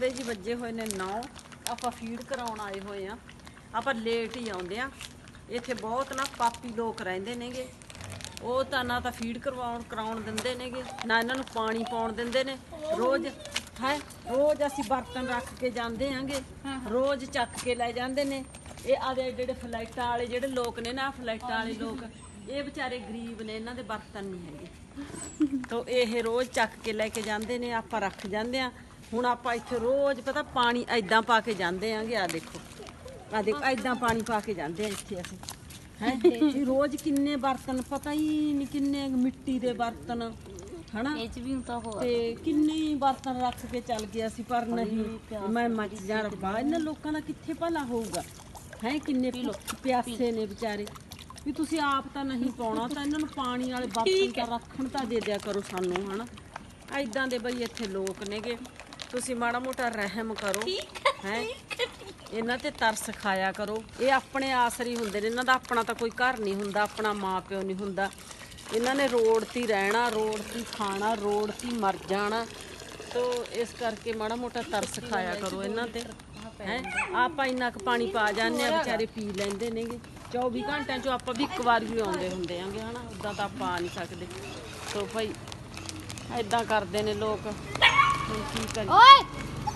ਦੇ ਜੀ ਵੱਜੇ ਹੋਏ ਨੇ 9 ਆਪਾਂ ਫੀਡ ਕਰਾਉਣ ਆਏ ਹੋਏ ਆ। ਆਪਾਂ ਲੇਟ ਹੀ ਆਉਂਦੇ ਆ। ਇੱਥੇ ਬਹੁਤ ਨਾ ਪਾਪੀ ਲੋਕ ਰਹਿੰਦੇ ਨੇਗੇ। ਉਹ ਤਾਂ ਨਾ ਤਾਂ ਫੀਡ ਕਰਵਾਉਣ, ਕਰਾਉਣ ਦਿੰਦੇ ਨੇਗੇ, ਨਾ ਇਹਨਾਂ ਨੂੰ ਪਾਣੀ ਪਾਉਣ ਦਿੰਦੇ ਨੇ। ਰੋਜ਼, ਹੈ, ਰੋਜ਼ ਅਸੀਂ ਬਰਤਨ ਰੱਖ ਕੇ ਜਾਂਦੇ ਆਂਗੇ। ਰੋਜ਼ ਚੱਕ ਕੇ ਲੈ ਜਾਂਦੇ ਨੇ। ਇਹ ਆਦੇ ਜਿਹੜੇ ਫਲਾਈਟਾਂ ਵਾਲੇ, ਜਿਹੜੇ ਲੋਕ ਨੇ ਨਾ ਫਲਾਈਟਾਂ ਵਾਲੇ ਲੋਕ, ਇਹ ਵਿਚਾਰੇ ਗਰੀਬ ਨੇ, ਇਹਨਾਂ ਦੇ ਬਰਤਨ ਨਹੀਂ ਹੈਗੇ। ਤੋ ਇਹ ਰੋਜ਼ ਚੱਕ ਕੇ ਲੈ ਕੇ ਜਾਂਦੇ ਨੇ, ਆਪਾਂ ਰੱਖ ਜਾਂਦੇ ਆ। ਹੁਣ ਆਪਾਂ ਇੱਥੇ ਰੋਜ਼ ਪਤਾ ਪਾਣੀ ਐਦਾਂ ਪਾ ਕੇ ਜਾਂਦੇ ਆਂਗੇ ਆ ਦੇਖੋ। ਆ ਦੇਖੋ ਐਦਾਂ ਪਾਣੀ ਪਾ ਕੇ ਜਾਂਦੇ ਆ ਇੱਥੇ ਅਸੀਂ। ਹੈ? ਰੋਜ਼ ਕਿੰਨੇ ਬਰਤਨ ਪਤਾ ਹੀ ਨਹੀਂ ਕਿੰਨੇ ਮਿੱਟੀ ਦੇ ਬਰਤਨ ਹਨਾ? ਇਹ ਚ ਵੀ ਤਾਂ ਹੋ ਤੇ ਕਿੰਨੇ ਬਰਤਨ ਰੱਖ ਕੇ ਚੱਲ ਗਿਆ ਸੀ ਪਰ ਨਹੀਂ। ਮੈਂ ਮੱਚ ਜਾ ਰੱਬਾ ਇਹਨਾਂ ਲੋਕਾਂ ਦਾ ਕਿੱਥੇ ਭਲਾ ਹੋਊਗਾ? ਹੈ? ਕਿੰਨੇ ਪਿਆਸੇ ਨੇ ਵਿਚਾਰੇ। ਵੀ ਤੁਸੀਂ ਆਪ ਤਾਂ ਨਹੀਂ ਪਾਉਣਾ ਤਾਂ ਇਹਨਾਂ ਨੂੰ ਪਾਣੀ ਵਾਲੇ ਬਰਤਨ ਤਾਂ ਰੱਖਣ ਤਾਂ ਦੇ ਦਿਆ ਕਰੋ ਸਾਨੂੰ ਹਨਾ? ਐਦਾਂ ਦੇ ਬਈ ਇੱਥੇ ਲੋਕ ਨੇਗੇ। ਤੁਸੀਂ ਮਾੜਾ ਮੋਟਾ ਰਹਿਮ ਕਰੋ। ਹੈ ਇਹਨਾਂ ਤੇ ਤਰਸ ਖਾਇਆ ਕਰੋ। ਇਹ ਆਪਣੇ ਆਸਰੀ ਹੁੰਦੇ ਨੇ। ਇਹਨਾਂ ਦਾ ਆਪਣਾ ਤਾਂ ਕੋਈ ਘਰ ਨਹੀਂ ਹੁੰਦਾ ਆਪਣਾ ਮਾਂ ਪਿਓ ਨਹੀਂ ਹੁੰਦਾ। ਇਹਨਾਂ ਨੇ ਰੋਡ ਤੇ ਰਹਿਣਾ ਰੋਡ ਤੇ ਖਾਣਾ ਰੋਡ ਤੇ ਮਰ ਜਾਣਾ। ਤੋ ਇਸ ਕਰਕੇ ਮਾੜਾ ਮੋਟਾ ਤਰਸ ਖਾਇਆ ਕਰੋ ਇਹਨਾਂ ਤੇ। ਹੈ? ਆਪਾਂ ਇੰਨਾ ਕੁ ਪਾਣੀ ਪਾ ਜਾਂਦੇ ਆ ਵਿਚਾਰੇ ਪੀ ਲੈਂਦੇ ਨੇਗੇ। 24 ਘੰਟਿਆਂ ਚੋਂ ਆਪਾਂ ਵੀ ਇੱਕ ਵਾਰ ਵੀ ਆਉਂਦੇ ਹੁੰਦੇ ਆਂਗੇ ਹਨਾ? ਉਦਾਂ ਤਾਂ ਆਪਾਂ ਆ ਨਹੀਂ ਸਕਦੇ। ਤੋ ਭਾਈ ਐਦਾਂ ਕਰਦੇ ਨੇ ਲੋਕ। おい！